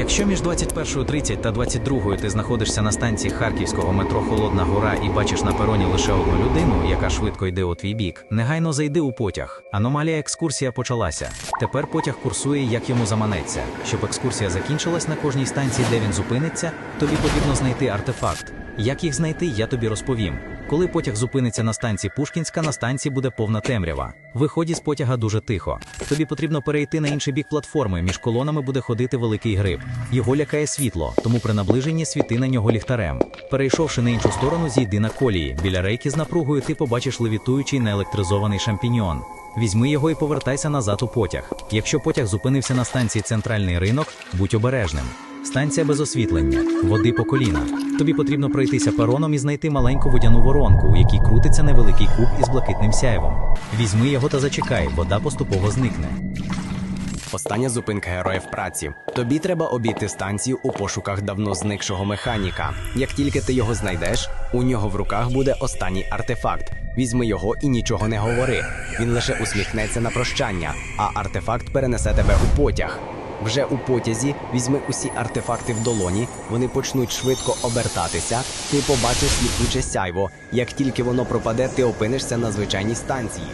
Якщо між 21.30 та 22.00 ти знаходишся на станції харківського метро Холодна Гора і бачиш на пероні лише одну людину, яка швидко йде у твій бік, негайно зайди у потяг. Аномалія екскурсія почалася. Тепер потяг курсує, як йому заманеться. Щоб екскурсія закінчилась на кожній станції, де він зупиниться, тобі потрібно знайти артефакт. Як їх знайти, я тобі розповім. Коли потяг зупиниться на станції Пушкінська, на станції буде повна темрява. Виході з потяга дуже тихо. Тобі потрібно перейти на інший бік платформи. Між колонами буде ходити великий гриб. Його лякає світло, тому при наближенні світи на нього ліхтарем. Перейшовши на іншу сторону, зійди на колії. Біля рейки з напругою ти побачиш левітуючий неелектризований шампіньйон. Візьми його і повертайся назад у потяг. Якщо потяг зупинився на станції Центральний ринок, будь обережним. Станція без освітлення, води по коліна. Тобі потрібно пройтися пероном і знайти маленьку водяну воронку, у якій крутиться невеликий куб із блакитним сяйвом. Візьми його та зачекай, вода поступово зникне. Остання зупинка героїв праці. Тобі треба обійти станцію у пошуках давно зникшого механіка. Як тільки ти його знайдеш, у нього в руках буде останній артефакт. Візьми його і нічого не говори. Він лише усміхнеться на прощання, а артефакт перенесе тебе у потяг. Вже у потязі візьми усі артефакти в долоні, вони почнуть швидко обертатися. Ти побачиш сліпуче сяйво. Як тільки воно пропаде, ти опинишся на звичайній станції.